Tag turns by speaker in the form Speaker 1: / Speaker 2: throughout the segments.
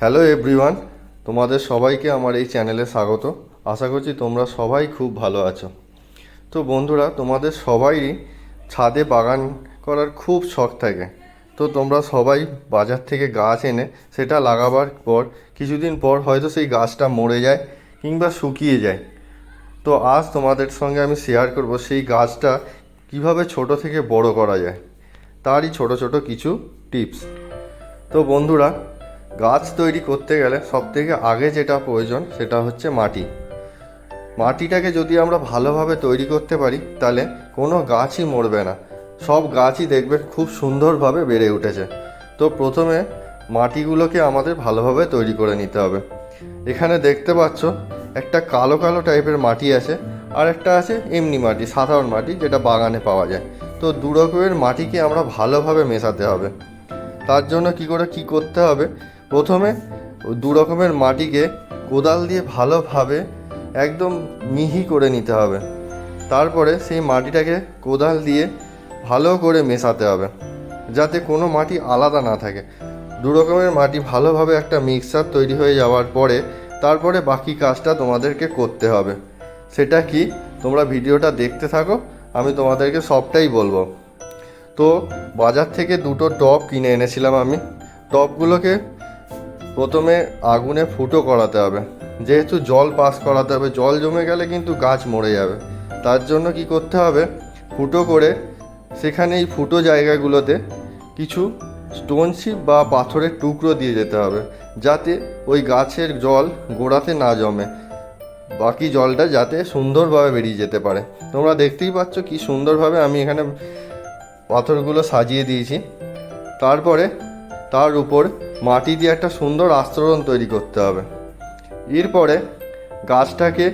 Speaker 1: Hello everyone তোমাদের সবাইকে আমার এই চ্যানেলে স্বাগত। আশা করছি তোমরা সবাই খুব ভালো আছো। তো বন্ধুরা, তোমাদের সবাইই ছাদে বাগান করার খুব শখ থাকে। তো তোমরা সবাই বাজার থেকে গাছ এনে সেটা লাগাবার পর, কিছুদিন পর হয়তো সেই গাছটা মরে যায় কিংবা শুকিয়ে যায়। তো আজ তোমাদের সঙ্গে আমি শেয়ার করব সেই গাছটা কীভাবে ছোট থেকে বড় করা যায়। তারই ছোট ছোট কিছু টিপস তো বন্ধুরা গাছ তৈরি করতে গেলে সবথেকে আগে যেটা প্রয়োজন সেটা হচ্ছে মাটি। মাটিটাকে যদি আমরা ভালোভাবে তৈরি করতে পারি, তাহলে কোনো গাছই মরবে না। সব গাছই দেখবে খুব সুন্দরভাবে বেড়ে উঠেছে। তো প্রথমে মাটিগুলোকে আমাদের ভালোভাবে তৈরি করে নিতে হবে। এখানে দেখতে পাচ্ছ, একটা কালো কালো টাইপের মাটি আছে, আর একটা আছে এমনি মাটি, সাধারণ মাটি, যেটা বাগানে পাওয়া যায়। তো দু রকমের মাটিকে আমরা ভালোভাবে মেশাতে হবে। তার জন্য কি করে কি করতে হবে প্রথমে দু রকমের মাটিকে কোদাল দিয়ে ভালোভাবে একদম মিহি করে নিতে হবে। তারপরে সেই মাটিটাকে কোদাল দিয়ে ভালো করে মেশাতে হবে, যাতে কোনো মাটি আলাদা না থাকে। দু রকমের মাটি ভালোভাবে একটা মিক্সচার তৈরি হয়ে যাওয়ার পরে তারপরে বাকি কাজটা তোমাদেরকে করতে হবে। সেটা কি? তোমরা ভিডিওটা দেখতে থাকো, আমি তোমাদেরকে সবটাই বলব। তো বাজার থেকে দুটো টব কিনে এনেছিলাম আমি। টবগুলোকে প্রথমে আগুনে ফুটো করাতে হবে। যেহেতু জল পাস করাতে হবে, জল জমে গেলে কিন্তু গাছ মরে যাবে। তার জন্য কি করতে হবে? ফুটো করে সেখানে এই ফুটো জায়গাগুলোতে কিছু স্টোন চিপ বা পাথরের টুকরো দিয়ে যেতে হবে, যাতে ওই গাছের জল গোড়াতে না জমে। বাকি জলটা যাতে সুন্দরভাবে বেরিয়ে যেতে পারে। তোমরা দেখতেই পাচ্ছ কি সুন্দরভাবে আমি এখানে পাথরগুলো সাজিয়ে দিয়েছি। তারপরে তার উপর মাটি দিয়ে একটা সুন্দর আস্তরণ তৈরি করতে হবে। এরপরে গাছটাকে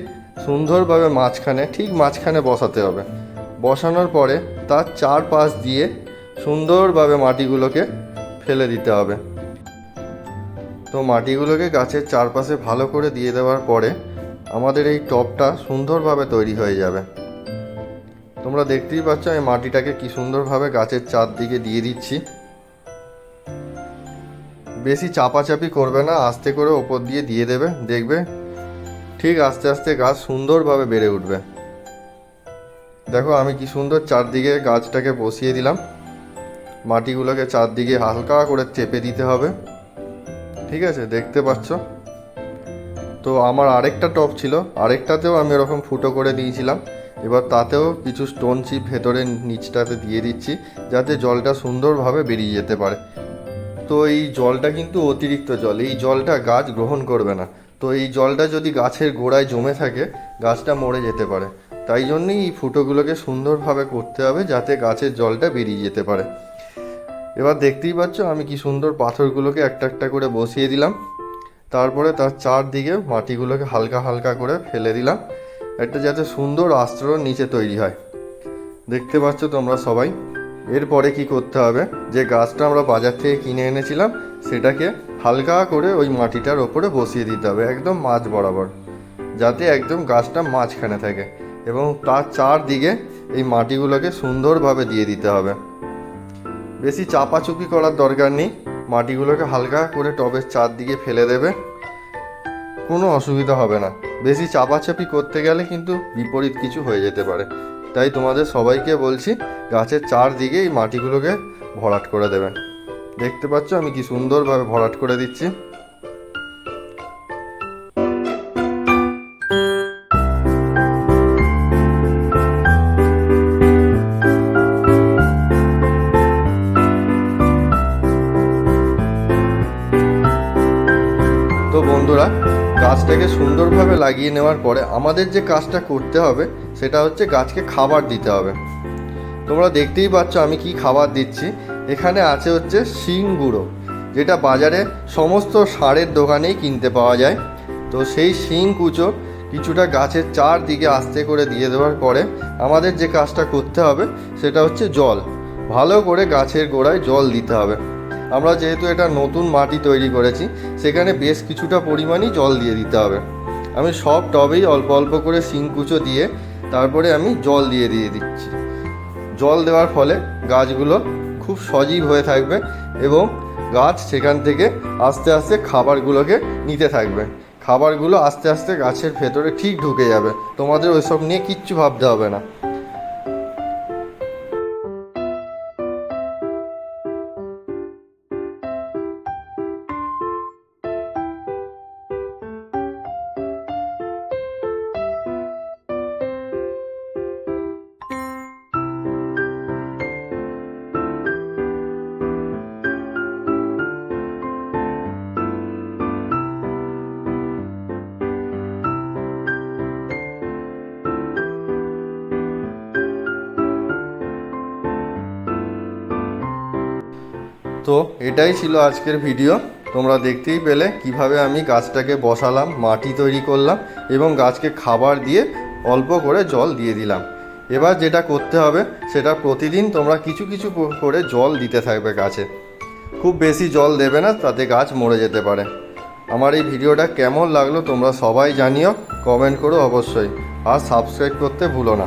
Speaker 1: সুন্দরভাবে মাঝখানে, ঠিক মাঝখানে বসাতে হবে। বসানোর পরে তার চারপাশ দিয়ে সুন্দরভাবে মাটিগুলোকে ফেলে দিতে হবে। তো মাটিগুলোকে গাছের চারপাশে ভালো করে দিয়ে দেওয়ার পরে আমাদের এই টবটা সুন্দরভাবে তৈরি হয়ে যাবে। তোমরা দেখতেই পাচ্ছ আমি মাটিটাকে কি সুন্দরভাবে গাছের চারদিকে দিয়ে দিচ্ছি। বেশি চাপাচাপি করবে না, আস্তে করে ওপর দিয়ে দিয়ে দেবে, দেখবে ঠিক আস্তে আস্তে গাছ সুন্দরভাবে বেড়ে উঠবে। দেখো আমি কি সুন্দর চারদিকে গাছটাকে বসিয়ে দিলাম। মাটিগুলোকে চারদিকে হালকা করে চেপে দিতে হবে। ঠিক আছে, দেখতে পাচ্ছ? তো আমার আরেকটা টপ ছিল, আরেকটাতেও আমি ওরকম ফুটো করে দিয়েছিলাম। এবার তাতেও কিছু স্টোন চিপ ভেতরে নিচটাতে দিয়ে দিচ্ছি, যাতে জলটা সুন্দরভাবে বেরিয়ে যেতে পারে। তো এই জলটা কিন্তু অতিরিক্ত জল, এই জলটা গাছ গ্রহণ করবে না। তো এই জলটা যদি গাছের গোড়ায় জমে থাকে, গাছটা মরে যেতে পারে। তাই জন্যই এই ফুটোগুলোকে সুন্দরভাবে করতে হবে যাতে গাছের জলটা বেরিয়ে যেতে পারে। এবার দেখতেই পাচ্ছ, আমি কি সুন্দর পাথরগুলোকে একটা একটা করে বসিয়ে দিলাম। তারপরে তার চারদিকে মাটিগুলোকে হালকা হালকা করে ফেলে দিলাম, একটা যাতে সুন্দর আস্তরণ নিচে তৈরি হয়। দেখতে পাচ্ছ তোমরা সবাই। এরপরে কি করতে হবে? যে গাছটা আমরা বাজার থেকে কিনে এনেছিলাম, সেটাকে হালকা করে ওই মাটিটার ওপরে বসিয়ে দিতে হবে, একদম মাঝ বরাবর, যাতে একদম গাছটা মাঝখানে থাকে এবং তার চারদিকে এই মাটিগুলোকে সুন্দরভাবে দিয়ে দিতে হবে। বেশি চাপাচুপি করার দরকার নেই, মাটিগুলোকে হালকা করে টবের চারদিকে ফেলে দেবে, কোনো অসুবিধা হবে না। বেশি চাপাচাপি করতে গেলে কিন্তু বিপরীত কিছু হয়ে যেতে পারে। তাই তোমাদের সবাইকে বলছি গাছের চারদিকে এই মাটিগুলোকে ভরাট করে দেবেন। দেখতে পাচ্ছ আমি কি সুন্দরভাবে ভরাট করে দিচ্ছি। তো বন্ধুরা গাছটাকে সুন্দরভাবে লাগিয়ে নেওয়ার পরে আমাদের যে কাজটা করতে হবে, সেটা হচ্ছে গাছকে খাবার দিতে হবে। তোমরা দেখতেই পাচ্ছ আমি কি খাবার দিচ্ছি। এখানে আছে হচ্ছে শিং গুঁড়ো, যেটা বাজারে সমস্ত সারের দোকানেই কিনতে পাওয়া যায়। তো সেই শিং কুচো কিছুটা গাছের চারদিকে আস্তে করে দিয়ে দেওয়ার পরে আমাদের যে কাজটা করতে হবে, সেটা হচ্ছে জল। ভালো করে গাছের গোড়ায় জল দিতে হবে। আমরা যেহেতু এটা নতুন মাটি তৈরি করেছি, সেখানে বেশ কিছুটা পরিমাণই জল দিয়ে দিতে হবে। আমি সব টবেই অল্প অল্প করে শিংকুচো দিয়ে তারপরে আমি জল দিয়ে দিয়ে দিচ্ছি। জল দেওয়ার ফলে গাছগুলো খুব সজীব হয়ে থাকবে এবং গাছ সেখান থেকে আস্তে আস্তে খাবারগুলোকে নিতে থাকবে। খাবারগুলো আস্তে আস্তে গাছের ভেতরে ঠিক ঢুকে যাবে। তোমাদের ওইসব নিয়ে কিচ্ছু ভাবতে হবে না। তো এটাই ছিল আজকের ভিডিও তোমরা দেখতেই পেলে কীভাবে আমি গাছটাকে বসালাম, মাটি তৈরি করলাম এবং গাছকে খাবার দিয়ে অল্প করে জল দিয়ে দিলাম। এবার যেটা করতে হবে, সেটা প্রতিদিন তোমরা কিছু কিছু করে জল দিতে থাকবে গাছে। খুব বেশি জল দেবে না, তাতে গাছ মরে যেতে পারে। আমার এই ভিডিওটা কেমন লাগল তোমরা সবাই জানিও, কমেন্ট করো অবশ্যই। আর সাবস্ক্রাইব করতে ভুলো না।